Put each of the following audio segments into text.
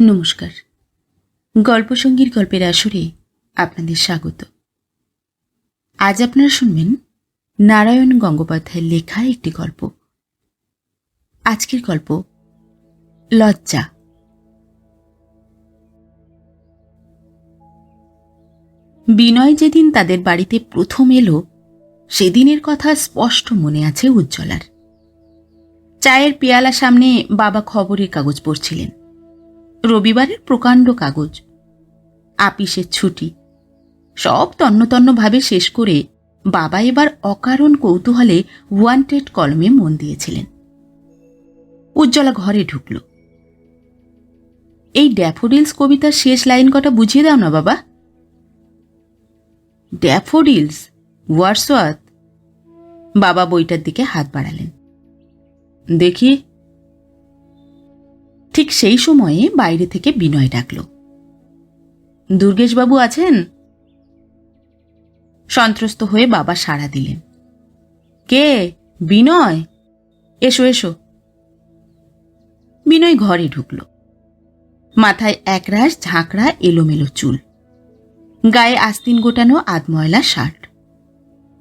নমস্কার। গল্পসঙ্গীর গল্পের আসরে আপনাদের স্বাগত। আজ আপনারা শুনবেন নারায়ণ গঙ্গোপাধ্যায়ের লেখা একটি গল্প। আজকের গল্প লজ্জা। বিনয় যেদিন তাদের বাড়িতে প্রথম এলো, সেদিনের কথা স্পষ্ট মনে আছে উজ্জ্বলার। চায়ের পেয়ালা সামনে বাবা খবরের কাগজ পড়ছিলেন। রবিবারের প্রকাণ্ড কাগজ। আপিসের ছুটি। সব তন্নতন্নভাবে শেষ করে বাবা এবার অকারণ কৌতূহলে ওয়ান্টেড কলমে মন দিয়েছিলেন। উজ্জ্বলা ঘরে ঢুকল। এই ড্যাফোডিলস কবিতার শেষ লাইন কটা বুঝিয়ে দাও না বাবা। ড্যাফোডিলস? ওয়ার্সওয়াত বাবা বইটার দিকে হাত বাড়ালেন। দেখি। ঠিক সেই সময়ে বাইরে থেকে বিনয় ডাকল। দুর্গেশবাবু আছেন? সন্ত্রস্ত হয়ে বাবা সাড়া দিলেন। কে? বিনয়? এসো এসো। বিনয় ঘরে ঢুকল। মাথায় একরাশ ঝাঁকড়া এলোমেলো চুল। গায়ে আস্তিন গোটানো আধময়লা শার্ট।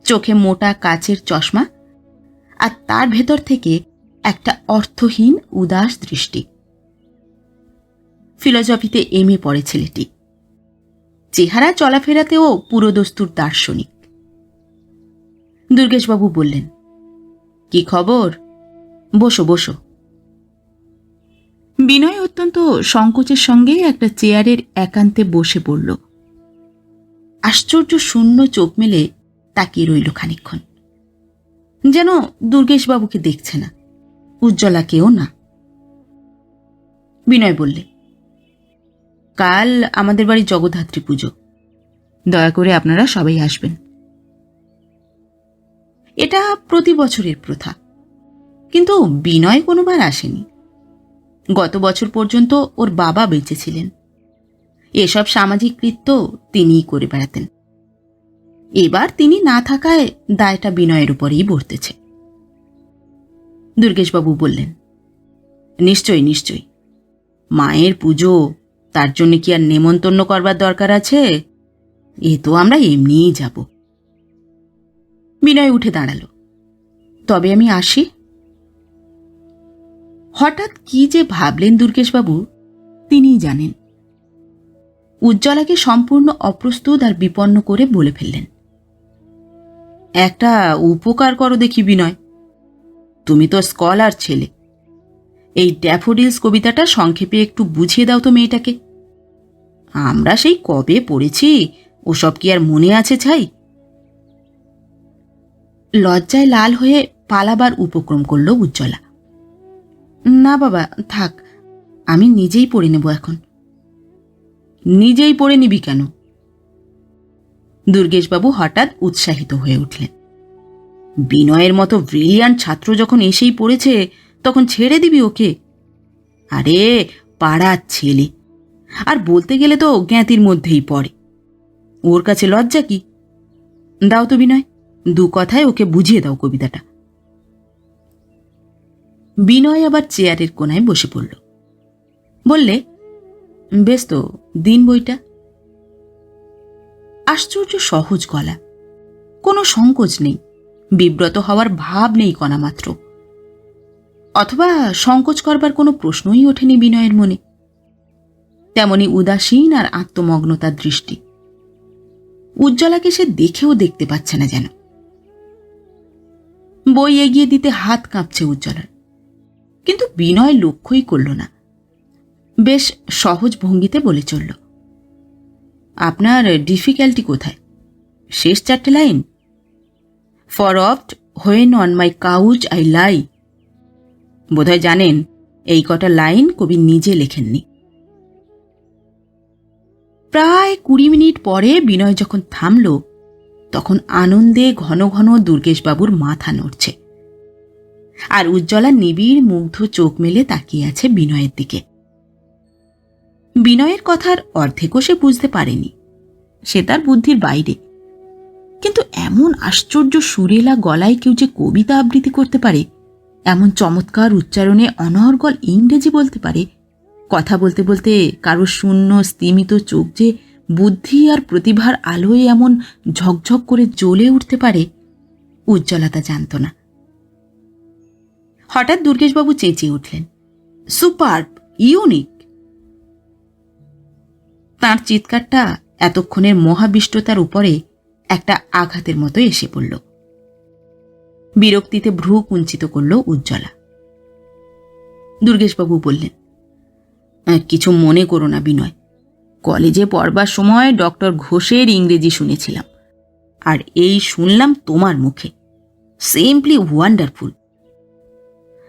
চোখে মোটা কাচের চশমা। আর তার ভেতর থেকে একটা অর্থহীন, উদাস দৃষ্টি। ফিলোজফিতে এম এ পড়ে ছেলেটি। চেহারা চলাফেরাতেও পুরোদস্তুর দার্শনিক। দুর্গেশবাবু বললেন, কি খবর? বসো বসো। বিনয় অত্যন্ত সংকোচের সঙ্গে একটা চেয়ারের একান্তে বসে পড়ল। আশ্চর্য শূন্য চোখ মেলে তাকিয়ে রইল খানিক্ষণ যেন দুর্গেশবাবুকে দেখছে না উজ্জ্বলা উজ্জ্বলাকেও না। বিনয় বললে কাল আমাদের বাড়ি জগদ্ধাত্রী পুজো। দয়া করে আপনারা সবাই আসবেন। এটা প্রতি বছরের প্রথা। কিন্তু বিনয় কোনোবার আসেনি। গত বছর পর্যন্ত ওর বাবা বেঁচে ছিলেন। এসব সামাজিক কৃত্য তিনিই করে বেড়াতেন। এবার তিনি না থাকায় দায়টা বিনয়ের উপরেই বর্তেছে। দুর্গেশবাবু বললেন, নিশ্চয়ই নিশ্চয়ই। মায়ের পুজো তার জন্য কি আর নেমন্তন্ন করবার দরকার আছে? এ তো আমরা এমনিই যাব। বিনয় উঠে দাঁড়াল। তবে আমি আসি। হঠাৎ কি যে ভাবলেন দুর্গেশবাবু, তিনিই জানেন। উজ্জ্বলাকে সম্পূর্ণ অপ্রস্তুত আর বিপন্ন করে বলে ফেললেন। একটা উপকার করো দেখি বিনয়। তুমি তো স্কলার ছেলে। এই ড্যাফোডিলস কবিতাটা সংক্ষেপে একটু বুঝিয়ে দাও তো মেয়েটাকে। আমরা সেই কবে পড়েছি? ওসব কি আর মনে আছে ছাই? লজ্জায় লাল হয়ে পালাবার উপক্রম করল উজ্জ্বলা। না বাবা, থাক, আমি নিজেই পড়ে নেব এখন। নিজেই পড়ে নিবি কেন? দুর্গেশবাবু হঠাৎ উৎসাহিত হয়ে উঠলেন। বিনয়ের মতো ব্রিলিয়ান্ট ছাত্র যখন এসেই পড়েছে, তখন ছেড়ে দিবি ওকে? আরে, পাড়ার ছেলে। আর বলতে গেলে তো জ্ঞাতির মধ্যেই পড়ে। ওর কাছে লজ্জা কি? দাও তো বিনয়, দু কথায় ওকে বুঝিয়ে দাও কবিতাটা। বিনয় আবার চেয়ারের কোনায় বসে পড়ল। বললে, বেশ তো, দিন বইটা। আশ্চর্য সহজ গলা। কোনো সংকোচ নেই, বিব্রত হওয়ার ভাব নেই কণা মাত্র অথবা সংকোচ করবার কোনো প্রশ্নই ওঠেনি বিনয়ের মনে। তেমনি উদাসীন আর আত্মমগ্নতার দৃষ্টি। উজ্জ্বলাকে সে দেখেও দেখতে পাচ্ছে না যেন। বই এগিয়ে দিতে হাত কাঁপছে উজ্জ্বলার। কিন্তু বিনয় লক্ষ্যই করল না। বেশ সহজ ভঙ্গিতে বলে চলল, আপনার ডিফিকাল্টি কোথায়? শেষ চারটে line? For oft when on my couch I lie বোধহয় জানেন, এই কটা লাইন কবি নিজে লেখেননি। প্রায় কুড়ি মিনিট পরে বিনয় যখন থামল, তখন আনন্দে ঘন ঘন দুর্গেশবাবুর মাথা নড়ছে। আর উজ্জ্বলা নিবিড় মুগ্ধ চোখ মেলে তাকিয়ে আছে বিনয়ের দিকে। বিনয়ের কথার অর্ধেকও সে বুঝতে পারেনি। সে তার বুদ্ধির বাইরে। কিন্তু এমন আশ্চর্য সুরেলা গলায় কেউ যে কবিতা আবৃত্তি করতে পারে, এমন চমৎকার উচ্চারণে অনর্গল ইংরেজি বলতে পারে কথা বলতে বলতে কারও শূন্য স্তিমিত চোখ যে বুদ্ধি আর প্রতিভার আলোয় এমন ঝকঝক করে জ্বলে উঠতে পারে উজ্জ্বলা তা জানত না। হঠাৎ দুর্গেশবাবু চেঁচিয়ে উঠলেন সুপারব ইউনিক! তার চিৎকারটা এতক্ষণের মহাবিষ্টতার উপরে একটা আঘাতের মতো এসে পড়ল। বিরক্তিতে ভ্রু কুঞ্চিত করল উজ্জ্বলা। দুর্গেশবাবু বললেন "আহ, কিছু মনে করো না, বিনয়। কলেজে পড়বার সময় ডক্টর ঘোষের ইংরেজি শুনেছিলাম। আর এই শুনলাম তোমার মুখে। সিম্পলি ওয়ান্ডারফুল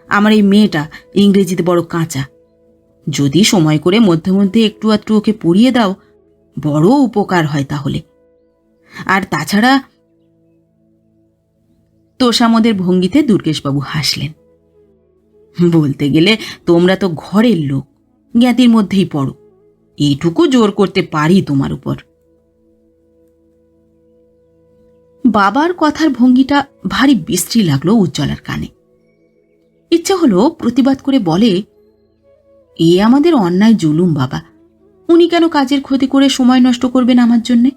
আমার এই মেয়েটা ইংরেজিতে বড় কাঁচা। যদি সময় করে মধ্যে মধ্যে একটু আধটু ওকে পড়িয়ে দাও, বড় উপকার হয় তাহলে। আর তাছাড়া তোষামদের ভঙ্গিতে দুর্গেশবাবু হাসলেন। বলতে গেলে তোমরা তো ঘরের লোক। জ্ঞাতির মধ্যেই পড়ো। এইটুকু জোর করতে পারি তোমার উপর। বাবার কথার ভঙ্গিটা ভারী বিশ্রী লাগল উজ্জ্বলার কানে। ইচ্ছা হলো প্রতিবাদ করে বলে, এ আমাদের অন্যায় জুলুম, বাবা। উনি কেন কাজের ক্ষতি করে সময় নষ্ট করবেন আমার জন্যে?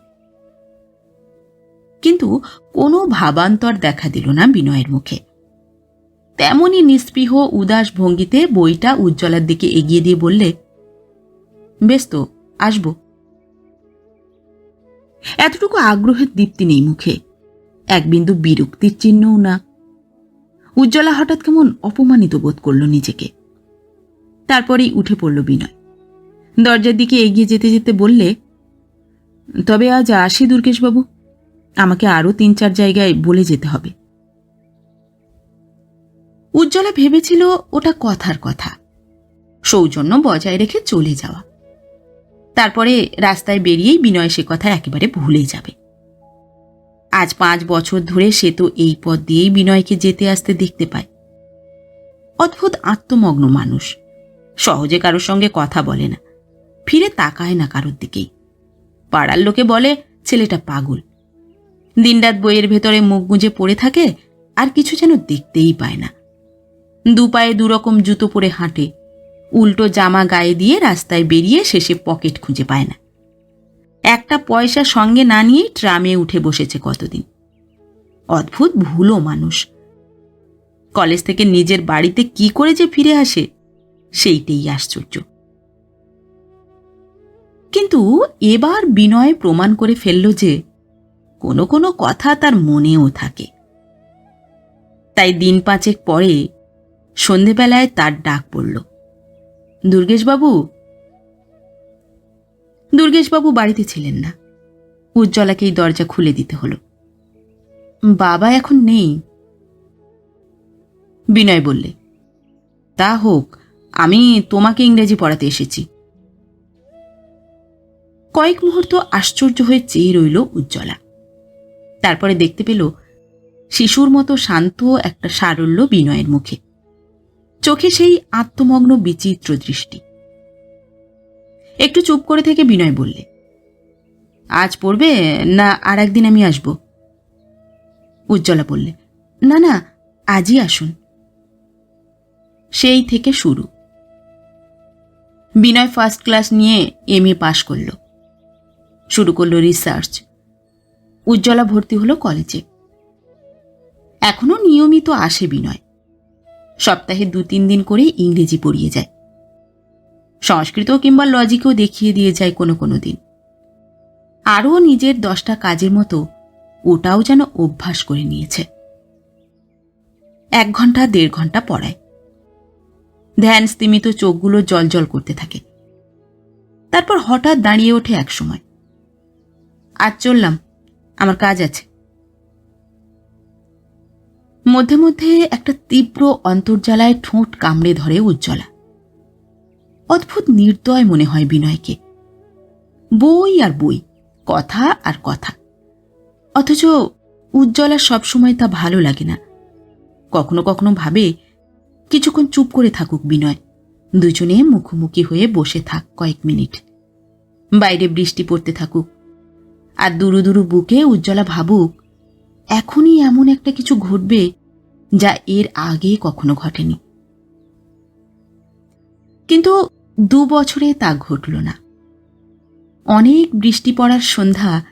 কিন্তু কোনো ভাবান্তর দেখা দিল না বিনয়ের মুখে। তেমনই নিস্পৃহ, উদাস ভঙ্গিতে বইটা উজ্জ্বলার দিকে এগিয়ে দিয়ে বললে, বেশ তো, আসব। এতটুকু আগ্রহের দীপ্তি নেই মুখে। এক বিন্দু বিরক্তির চিহ্নও না। উজ্জ্বলা হঠাৎ কেমন অপমানিত বোধ করল নিজেকে। তারপরেই উঠে পড়ল বিনয়। দরজার দিকে এগিয়ে যেতে যেতে বললে, তবে আজ আসি দুর্গেশবাবু। আমাকে আরও তিন চার জায়গায় বলে যেতে হবে। উজ্জ্বলা ভেবেছিল ওটা কথার কথা। সৌজন্য বজায় রেখে চলে যাওয়া। তারপরে রাস্তায় বেরিয়েই বিনয় সে কথা একেবারে ভুলে যাবে। আজ পাঁচ বছর ধরে সে তো এই পথ দিয়েই বিনয়কে যেতে আসতে দেখতে পায়। অদ্ভুত আত্মমগ্ন মানুষ। সহজে কারোর সঙ্গে কথা বলে না। ফিরে তাকায় না কারোর দিকেই। পাড়ার লোকে বলে, ছেলেটা পাগল। দিনরাত বইয়ের ভেতরে মুখ গুঁজে পড়ে থাকে, আর কিছু যেন দেখতেই পায় না। দু পায়ে দুরকম জুতো পরে হাঁটে। উল্টো জামা গায়ে দিয়ে রাস্তায় বেরিয়ে শেষে পকেট খুঁজে পায় না। একটা পয়সা সঙ্গে না নিয়েই ট্রামে উঠে বসেছে কতদিন। অদ্ভুত ভুলো মানুষ। কলেজ থেকে নিজের বাড়িতে কি করে যে ফিরে আসে, সেইটাই আশ্চর্য। কিন্তু এবার বিনয় প্রমাণ করে ফেলল যে, কোনো কোনো কথা তার মনেও থাকে। তাই দিন পাঁচেক পরে সন্ধেবেলায় তার ডাক পড়ল। দুর্গেশবাবু? দুর্গেশবাবু বাড়িতে ছিলেন না। উজ্জ্বলাকেই দরজা খুলে দিতে হলো। বাবা এখন নেই। বিনয় বললে, তা হোক, আমি তোমাকে ইংরেজি পড়াতে এসেছি। কয়েক মুহূর্ত আশ্চর্য হয়ে চেয়ে রইল উজ্জ্বলা। তারপরে দেখতে পেল, শিশুর মতো শান্ত একটা সারল্য বিনয়ের মুখে। চোখে সেই আত্মমগ্ন বিচিত্র দৃষ্টি। একটু চুপ করে থেকে বিনয় বললে, আজ পড়বে না আর একদিন আমি আসব? উজ্জ্বলা বললে, না না, আজই আসুন। সেই থেকে শুরু। বিনয় ফার্স্ট ক্লাস নিয়ে এম এ পাশ করল। শুরু করল রিসার্চ উজ্জ্বলা ভর্তি হলো কলেজে এখনও নিয়মিত আসে বিনয়। সপ্তাহে দু তিন দিন করে ইংরেজি পড়িয়ে যায়। সংস্কৃত কিংবা লজিকও দেখিয়ে দিয়ে যায় কোনো কোনো দিন। আরও নিজের দশটা কাজের মতো ওটাও যেন অভ্যাস করে নিয়েছে। এক ঘণ্টা, দেড় ঘণ্টা পড়ায়। ধ্যান স্তিমিত চোখগুলো জল করতে থাকে। তারপর হঠাৎ দাঁড়িয়ে ওঠে এক সময় আজ চললাম, আমার কাজ আছে। মধ্যে মধ্যে একটা তীব্র অন্তর্জালায় ঠোঁট কামড়ে ধরে উজ্জ্বলা। অদ্ভুত নির্দয় মনে হয় বিনয়কে। বই আর বই, কথা আর কথা। অথচ উজ্জ্বলা সবসময় তা ভালো লাগে না। কখনো কখনো ভাবে, কিছুক্ষণ চুপ করে থাকুক বিনয়। দুজনে মুখোমুখি হয়ে বসে থাক কয়েক মিনিট। বাইরে বৃষ্টি পড়তে থাকুক। আর দুরু দুরু বুকে উজ্জ্বলা ভাবুক এখনই এমন একটা কিছু ঘটবে যা এর আগে কখনো ঘটেনি। কিন্তু দু বছরে তা ঘটল না। অনেক বৃষ্টি পড়ার সন্ধ্যা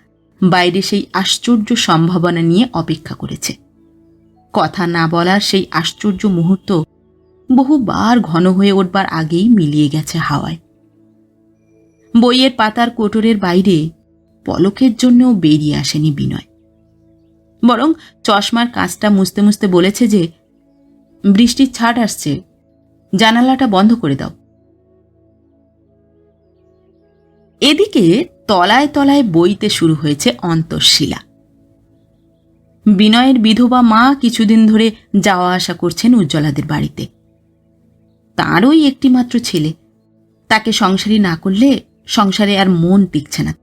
বাইরে সেই আশ্চর্য সম্ভাবনা নিয়ে অপেক্ষা করেছে। কথা না বলার সেই আশ্চর্য মুহূর্ত বহুবার ঘন হয়ে উঠবার আগেই মিলিয়ে গেছে হাওয়ায়। বইয়ের পাতার কোটরের বাইরে পলকের জন্যও বেরিয়ে আসেনি বিনয়। বরং চশমার কাজটা মুছতে মুছতে বলেছে যে, বৃষ্টির ছাট আসছে। জানালাটা বন্ধ করে দাও। এদিকে তলায় তলায় বইতে শুরু হয়েছে অন্তঃশিলা। বিনয়ের বিধবা মা কিছুদিন ধরে যাওয়া আসা করছেন উজ্জ্বলাদের বাড়িতে। তাঁরই একটি মাত্র ছেলে। তাকে সংসারী না করলে সংসারে আর মন টিকছে না।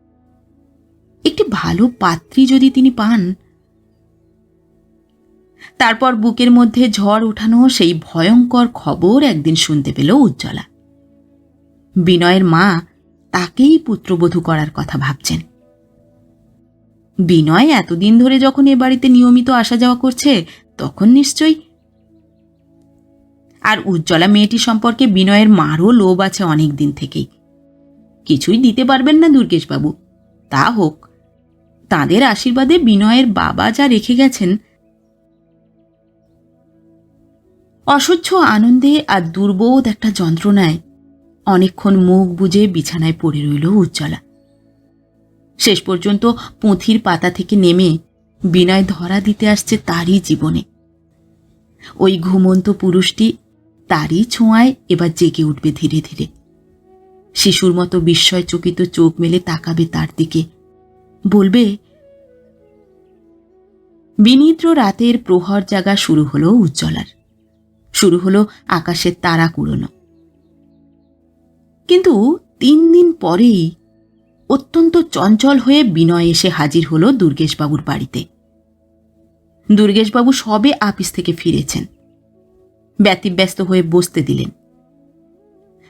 একটি ভালো পাত্রী যদি তিনি পান তারপর বুকের মধ্যে ঝড় উঠানো সেই ভয়ঙ্কর খবর একদিন শুনতে পেল উজ্জ্বলা। বিনয়ের মা তাকেই পুত্রবধূ করার কথা ভাবছেন। বিনয় এতদিন ধরে যখন এ বাড়িতে নিয়মিত আসা যাওয়া করছে, তখন নিশ্চয়ই আর উজ্জ্বলা মেয়েটি সম্পর্কে বিনয়ের মারও লোভ আছে অনেক দিন থেকেই। কিছুই দিতে পারবেন না দুর্গেশবাবু। তা হোক, তাদের আশীর্বাদে বিনয়ের বাবা যা রেখে গেছেন অসহ্য, আনন্দে আর দুর্বোধ একটা যন্ত্রণায় অনেকক্ষণ মুখ বুজে বিছানায় পড়ে রইল উজ্জ্বলা। শেষ পর্যন্ত পুঁথির পাতা থেকে নেমে বিনয় ধরা দিতে আসছে তারই জীবনে। ওই ঘুমন্ত পুরুষটি তারই ছোঁয়ায় এবার জেগে উঠবে ধীরে ধীরে। শিশুর মতো বিস্ময়চকিত চোখ মেলে তাকাবে তার দিকে। বলবে বিনিদ্র রাতের প্রহর জাগা শুরু হলো উজ্জ্বলার। শুরু হলো আকাশের তারা কুড়োনো। কিন্তু তিন দিন পরেই অত্যন্ত চঞ্চল হয়ে বিনয় এসে হাজির হলো দুর্গেশবাবুর বাড়িতে। দুর্গেশবাবু সবে আপিস থেকে ফিরেছেন। ব্যতিব্যস্ত হয়ে বসতে দিলেন।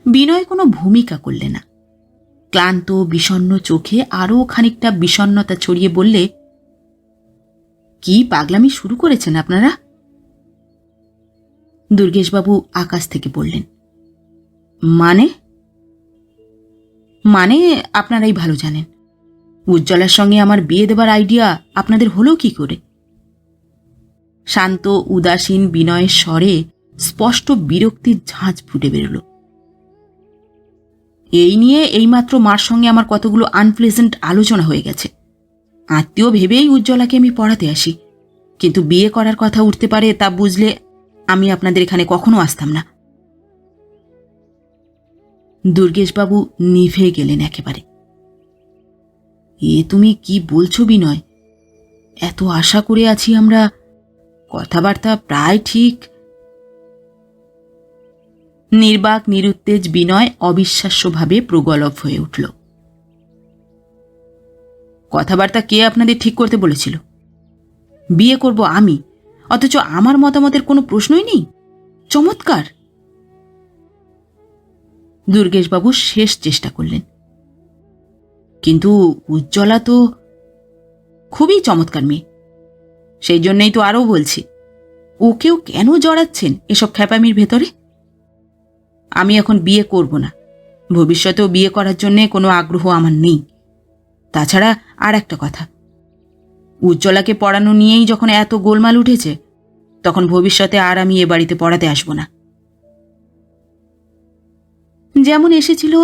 বিনয় কোনো ভূমিকা করলে না। ক্লান্ত বিষণ্ন চোখে আরও খানিকটা বিষণ্নতা ছড়িয়ে বললে, কি পাগলামি শুরু করেছেন আপনারা? দুর্গেশবাবু আকাশ থেকে বললেন মানে? মানে আপনারাই ভালো জানেন। উজ্জ্বলার সঙ্গে আমার বিয়ে দেবার আইডিয়া আপনাদের হলো কি করে? শান্ত, উদাসীন, বিনয়ের স্বরে স্পষ্ট বিরক্তির ঝাঁঝ ফুটে বেরোল। এই নিয়ে এইমাত্র মার সঙ্গে আমার কতগুলো আনপ্লেজেন্ট আলোচনা হয়ে গেছে। আত্মীয় ভেবেই উজ্জ্বলাকে আমি পড়াতে আসি। কিন্তু বিয়ে করার কথা উঠতে পারে তা বুঝলে আমি আপনাদের এখানে কখনো আসতাম না। দুর্গেশবাবু নিভে গেলেন একেবারে। এ তুমি কি বলছো বিনয়? এত আশা করে আছি আমরা কথাবার্তা প্রায় ঠিক। নির্বাক নিরুত্তেজ বিনয় অবিশ্বাস্যভাবে প্রগলভ হয়ে উঠল। কথাবার্তা কে আপনাদের ঠিক করতে বলেছিল? বিয়ে করব আমি অথচ আমার মতামতের কোনো প্রশ্নই নেই? চমৎকার! দুর্গেশবাবু শেষ চেষ্টা করলেন। কিন্তু উজ্জ্বলা তো খুবই চমৎকার মেয়ে। সেই জন্যই তো আরও বলছি ওকেও কেন জড়াচ্ছেন এসব খ্যাপামির ভেতরে? আমি এখন বিয়ে করব না। ভবিষ্যতেও বিয়ে করার জন্যে কোনো আগ্রহ আমার নেই। তাছাড়া আর একটা কথা উজ্জ্বলাকে পড়ানো নিয়েই যখন এত গোলমাল উঠেছে, তখন ভবিষ্যতে আর আমি এ বাড়িতে পড়াতে আসব না। যেমন এসেছিল,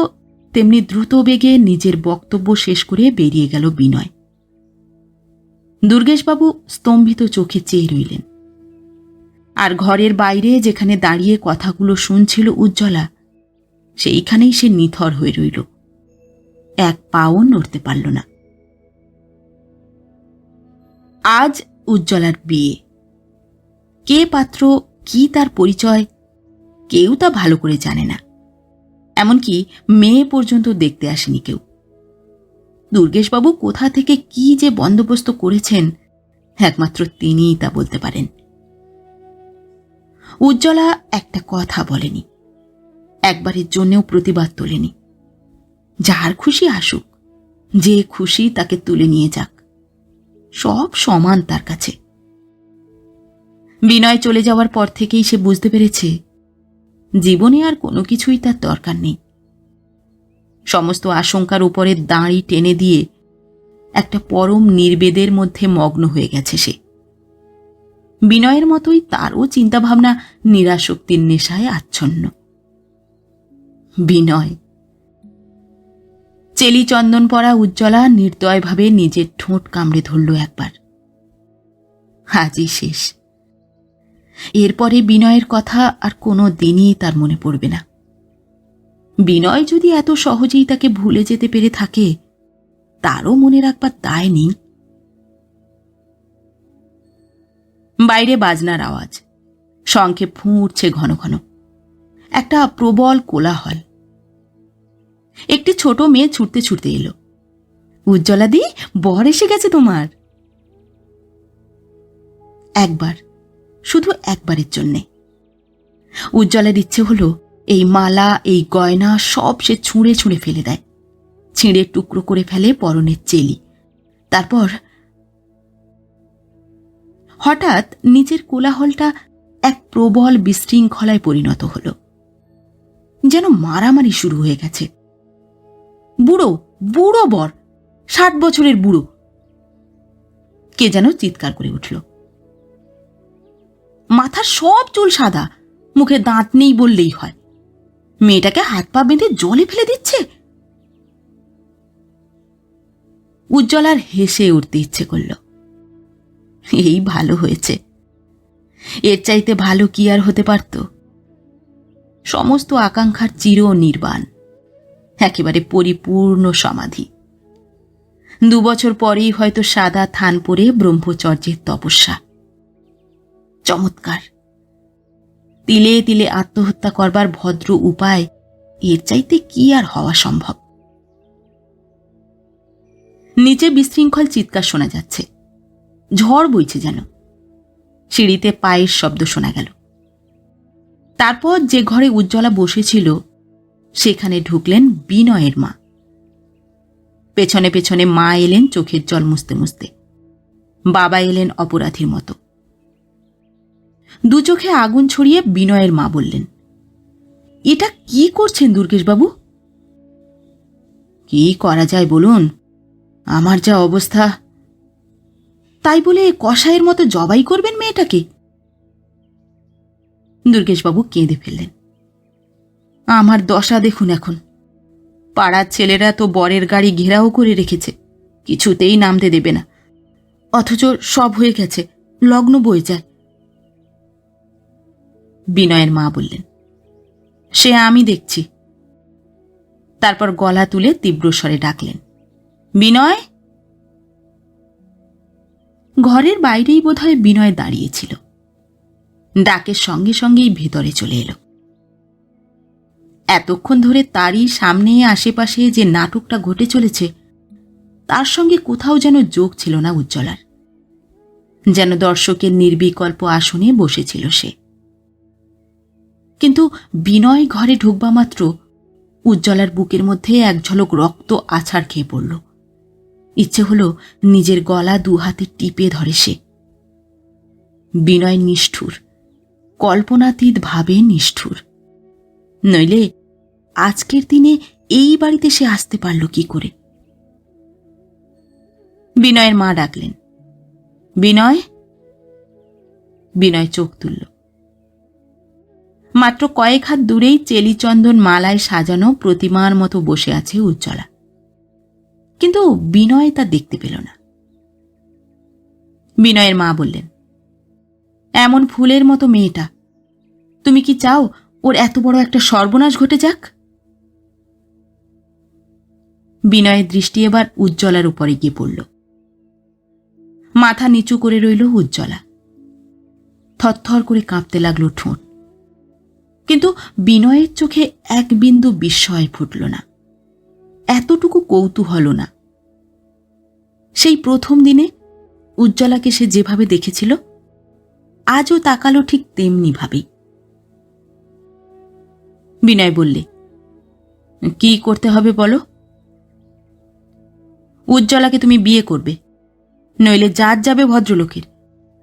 তেমনি দ্রুত বেগে নিজের বক্তব্য শেষ করে বেরিয়ে গেল বিনয়। দুর্গেশবাবু স্তম্ভিত চোখে চেয়ে রইলেন। আর ঘরের বাইরে যেখানে দাঁড়িয়ে কথাগুলো শুনছিল উজ্জ্বলা, সেইখানেই সে নিথর হয়ে রইল। এক পাও নড়তে পারল না। আজ উজ্জ্বলার বিয়ে। কে পাত্র, কি তার পরিচয়, কেউ তা ভালো করে জানে না। এমনকি মেয়ে পর্যন্ত দেখতে আসেনি কেউ। দুর্গেশবাবু কোথা থেকে কি যে বন্দোবস্ত করেছেন, একমাত্র তিনিই তা বলতে পারেন। উজ্জ্বলা একটা কথা বলেনি। একবারের জন্যেও প্রতিবাদ তোলেনি। যার খুশি আসুক, যে খুশি তাকে তুলে নিয়ে যাক। সব সমান তার কাছে। বিনয় চলে যাওয়ার পর থেকেই সে বুঝতে পেরেছে, জীবনে আর কোনো কিছুই তার দরকার নেই। সমস্ত আশঙ্কার উপরে দাঁড়ি টেনে দিয়ে একটা পরম নির্বেদের মধ্যে মগ্ন হয়ে গেছে সে। বিনয়ের মতোই তারও চিন্তাভাবনা নিরাশক্তির নেশায় আচ্ছন্ন। বিনয় চেলি চন্দন পরা উজ্জ্বলা নির্দয়ভাবে নিজের ঠোঁট কামড়ে ধরল একবার। আজই শেষ। এরপরে বিনয়ের কথা আর কোনো দিনই তার মনে পড়বে না। বিনয় যদি এত সহজেই তাকে ভুলে যেতে পেরে থাকে, তারও মনে রাখবার দায় নেই। বাইরে বাজনার আওয়াজ। শঙ্খে ফুঁড়ছে ঘন ঘন। একটা প্রবল কোলাহল। একটি ছোট মেয়ে ছুটতে ছুটতে এলো। উজ্জ্বলা দি বর এসে গেছে তোমার। একবার, শুধু একবারের জন্যে। উজ্জ্বলের ইচ্ছে হলো, এই মালা, এই গয়না সব সে ছুঁড়ে ছুঁড়ে ফেলে দেয়। ছিঁড়ে টুকরো করে ফেলে পরনের চেলি। তারপর হঠাৎ নিজের কোলাহলটা এক প্রবল বিশৃঙ্খলায় পরিণত হল। যেন মারামারি শুরু হয়ে গেছে। বুড়ো বুড়ো বর, ষাট বছরের বুড়ো। কে যেন চিৎকার করে উঠল। মাথার সব চুল সাদা, মুখে দাঁত নেই বললেই হয়। মেয়েটাকে হাত পা বেঁধে জলে ফেলে দিচ্ছে। উজ্জ্বল আর হেসে উঠতে ইচ্ছে করল। এই ভালো হয়েছে। এর চাইতে ভালো কি আর হতে পারত? সমস্ত আকাঙ্ক্ষার চির নির্বাণ একেবারে পরিপূর্ণ সমাধি। দু বছর পরেই হয়তো সাদা থান পরে ব্রহ্মচর্যের তপস্যা। চমৎকার। তিলে তিলে আত্মহত্যা করবার ভদ্র উপায় এর চাইতে কি আর হওয়া সম্ভব? নিচে বিশৃঙ্খল চিৎকার শোনা যাচ্ছে। ঝড় বইছে যেন। সিঁড়িতে পায়ের শব্দ শোনা গেল। তারপর যে ঘরে উজ্জ্বলা বসেছিল সেখানে ঢুকলেন বিনয়ের মা। পেছনে পেছনে মা এলেন চোখের জল মুছতে মুছতে। বাবা এলেন অপরাধীর মতো। দু চোখে আগুন ছড়িয়ে বিনয়ের মা বললেন, এটা কি করছেন দুর্গেশবাবু? কি করা যায় বলুন? আমার যা অবস্থা। তাই বলে কষায়ের মতো জবাই করবেন মেয়েটাকে? দুর্গেশবাবু কেঁদে ফেললেন। আমার দশা দেখুন এখন। পাড়ার ছেলেরা তো বরের গাড়ি ঘেরাও করে রেখেছে, কিছুতেই নামতে দেবে না। অথচ সব হয়ে গেছে, লগ্ন বয়ে যায়। বিনয়ের মা বললেন, সে আমি দেখছি। তারপর গলা তুলে তীব্র স্বরে ডাকলেন, বিনয়? ঘরের বাইরেই বোধহয় বিনয় দাঁড়িয়েছিল ডাকের সঙ্গে সঙ্গেই ভেতরে চলে এলো। এতক্ষণ ধরে তারই সামনে আশেপাশে যে নাটকটা ঘটে চলেছে, তার সঙ্গে কোথাও যেন যোগ ছিল না উজ্জ্বলার। যেন দর্শকের নির্বিকল্প আসনে বসেছিল সে। কিন্তু বিনয় ঘরে ঢুকবা মাত্র উজ্জ্বলার বুকের মধ্যে এক ঝলক রক্ত আছাড় খেয়ে পড়ল। ইচ্ছে হলো নিজের গলা দু হাতে টিপে ধরে সে। বিনয় নিষ্ঠুর, কল্পনাতীত ভাবে নিষ্ঠুর। নইলে আজকের দিনে এই বাড়িতে সে আসতে পারল কি করে? বিনয়ের মা ডাকলেন। বিনয়? বিনয় চোখ তুলল। মাত্র কয়েক হাত দূরেই চেলিচন্দন মালায় সাজানো প্রতিমার মতো বসে আছে উজ্জ্বলা। কিন্তু বিনয় তা দেখতে পেল না। বিনয়ের মা বললেন, এমন ফুলের মতো মেয়েটা। তুমি কি চাও ওর এত বড় একটা সর্বনাশ ঘটে যাক? বিনয়ের দৃষ্টি এবার উজ্জ্বলার উপরে গিয়ে পড়ল। মাথা নিচু করে রইল উজ্জ্বলা। থরথর করে কাঁপতে লাগল ঠোঁট। কিন্তু বিনয়ের চোখে এক বিন্দু বিস্ময় ফুটল না। এতটুকু কৌতূহল না। সেই প্রথম দিনে উজ্জ্বলাকে সে যেভাবে দেখেছিল, আজও তাকালো ঠিক তেমনি ভাবেই বিনয় বললে, কি করতে হবে বলো? উজ্জ্বলাকে তুমি বিয়ে করবে। নইলে জাত যাবে ভদ্রলোকের।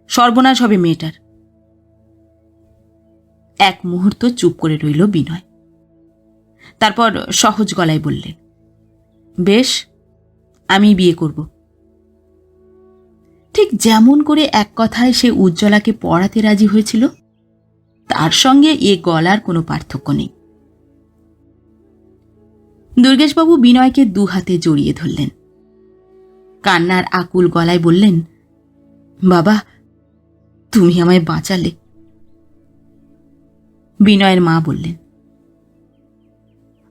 সর্বনাশ হবে মেয়েটার। এক মুহূর্ত চুপ করে রইল বিনয়। তারপর সহজ গলায় বললেন, বেশ আমি বিয়ে করব। ঠিক যেমন করে এক কথায় সে উজ্জ্বলাকে পড়াতে রাজি হয়েছিল, তার সঙ্গে এ গলার কোনো পার্থক্য নেই। দুর্গেশবাবু বিনয়কে দু হাতে জড়িয়ে ধরলেন। কান্নার আকুল গলায় বললেন, বাবা, তুমি আমায় বাঁচালে। বিনয়ের মা বললেন,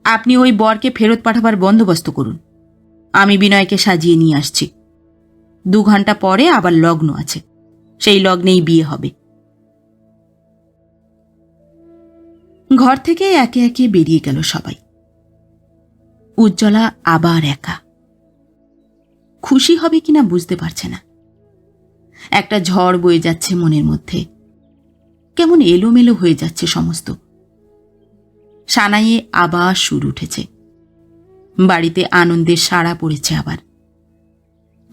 আপনি ওই বরকে ফেরত পাঠাবার বন্দোবস্ত করুন। আমি বিনয়কে সাজিয়ে নিয়ে আসছি। দু ঘণ্টা পরে আবার লগ্ন আছে। সেই লগ্নেই বিয়ে হবে। ঘর থেকে একে একে বেরিয়ে গেল সবাই। উজ্জ্বলা আবার একা। খুশি হবে কিনা বুঝতে পারছে না। একটা ঝড় বয়ে যাচ্ছে মনের মধ্যে। কেমন এলোমেলো হয়ে যাচ্ছে সমস্ত। সানাইয়ে আবার সুর উঠেছে। বাড়িতে আনন্দের সাড়া পড়েছে আবার।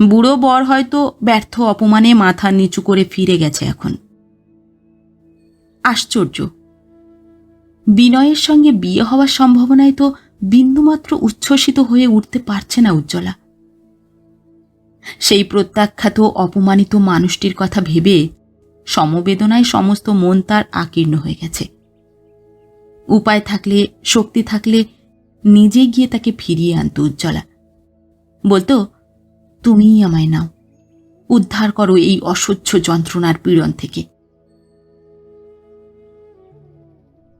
বুড়ো বর হয়তো ব্যর্থ অপমানে মাথা নিচু করে ফিরে গেছে এখন। আশ্চর্য। বিনয়ের সঙ্গে বিয়ে হওয়ার সম্ভাবনায় তো বিন্দুমাত্র উচ্ছ্বসিত হয়ে উঠতে পারছে না উজ্জ্বলা। সেই প্রত্যাখ্যাত অপমানিত মানুষটির কথা ভেবে সমবেদনায় সমস্ত মন তার আকীর্ণ হয়ে গেছে। উপায় থাকলে, শক্তি থাকলে নিজে গিয়ে তাকে ফিরিয়ে আনত উজ্জ্বলা। বলতো, তুমিই আমায় নাও। উদ্ধার করো এই অসহ্য যন্ত্রণার পীড়ন থেকে।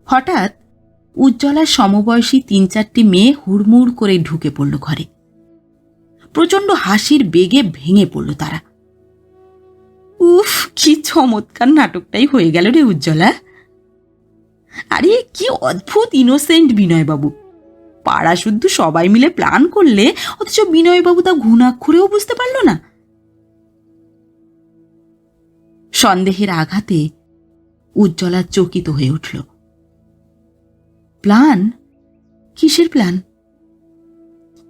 হঠাৎ উজ্জ্বলার সমবয়সী তিন চারটি মেয়ে হুড়মুড় করে ঢুকে পড়ল ঘরে। প্রচণ্ড হাসির বেগে ভেঙে পড়ল তারা। উফ, কি চমৎকার নাটকটাই হয়ে গেল রে উজ্জ্বলা। আরে, কি অদ্ভুত ইনোসেন্ট বিনয়বাবু। পাড়া শুদ্ধ সবাই মিলে প্ল্যান করলে অথচ বিনয়বাবু তা ঘুণাক্ষরেও বুঝতে পারল না। সন্দেহের আঘাতে উজ্জ্বলা চকিত হয়ে উঠল। প্ল্যান? কিসের প্ল্যান?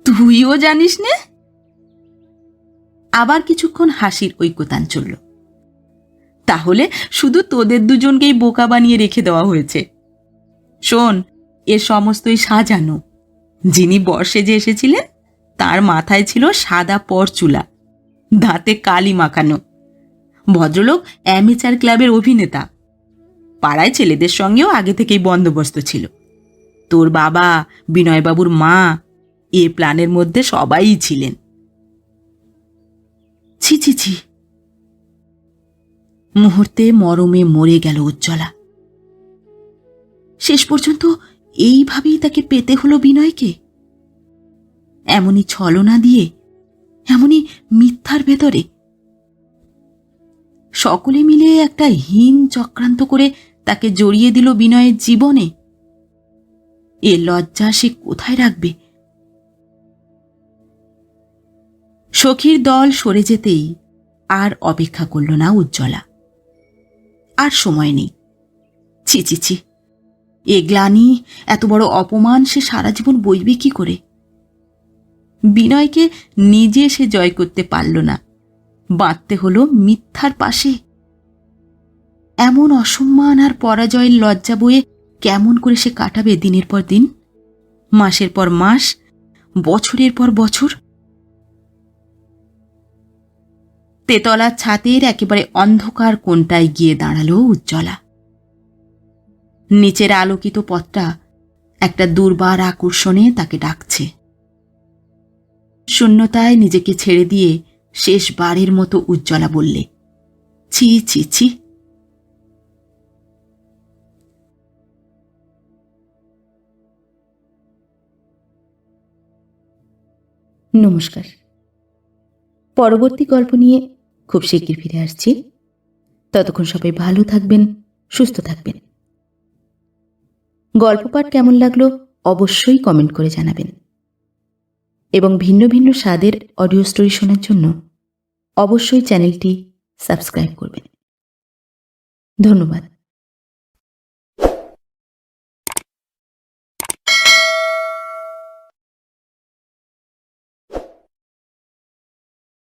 তুইও জানিস নে? আবার কিছুক্ষণ হাসির ঐক্যতান চলল। তাহলে শুধু তোদের দুজনকেই বোকা বানিয়ে রেখে দেওয়া হয়েছে। শোন, এ সমস্তই সাজানো। যিনি বর্ষে যে এসেছিলেন, তার মাথায় ছিল সাদা পরচুলা, দাঁতে কালি মাখানো। ভদ্রলোক অ্যামেচার ক্লাবের অভিনেতা। পাড়ায় ছেলেদের সঙ্গেও আগে থেকেই বন্দোবস্ত ছিল। তোর বাবা, বিনয়বাবুর মা, এ প্ল্যানের মধ্যে সবাই ছিলেন। ছি ছি ছি। মুহূর্তে মরমে মরে গেল উজ্জ্বলা। শেষ পর্যন্ত এইভাবেই তাকে পেতে হলো বিনয়কে। এমনই ছলনা দিয়ে, এমনই মিথ্যার ভেতরে। সকলে মিলে একটা হীন চক্রান্ত করে তাকে জড়িয়ে দিল বিনয়ের জীবনে। এ লজ্জা সে কোথায় রাখবে? সখীর দল সরে যেতেই আর অপেক্ষা করল না উজ্জ্বলা। আর সময় নেই। ছি ছি ছি। এ গ্লানি, এত বড় অপমান, সে সারা জীবন বইবে কি করে? বিনয়কে নিজে সে জয় করতে পারল না। বাঁধতে হলো মিথ্যার পাশে। এমন অসম্মান আর পরাজয়ের লজ্জা বয়ে কেমন করে সে কাটাবে দিনের পর দিন? মাসের পর মাস, বছরের পর বছর? তেতলার ছাতের একেবারে অন্ধকার কোনটায় গিয়ে দাঁড়াল উজ্জ্বলা। নিচের আলোকিত পথটা একটা দুর্বার আকর্ষণে তাকে ডাকছে। শূন্যতায় নিজেকে ছেড়ে দিয়ে শেষবারের মতো উজ্জ্বলা বললে, ছি ছি ছি। নমস্কার। পরবর্তী গল্প নিয়ে খুব শিগগির ফিরে আসছি। ততক্ষণ সবাই ভালো থাকবেন, সুস্থ থাকবেন। গল্প পাঠ কেমন লাগল অবশ্যই কমেন্ট করে জানাবেন। এবং ভিন্ন ভিন্ন স্বাদের অডিও স্টোরি শোনার জন্য অবশ্যই চ্যানেলটি সাবস্ক্রাইব করবেন। ধন্যবাদ।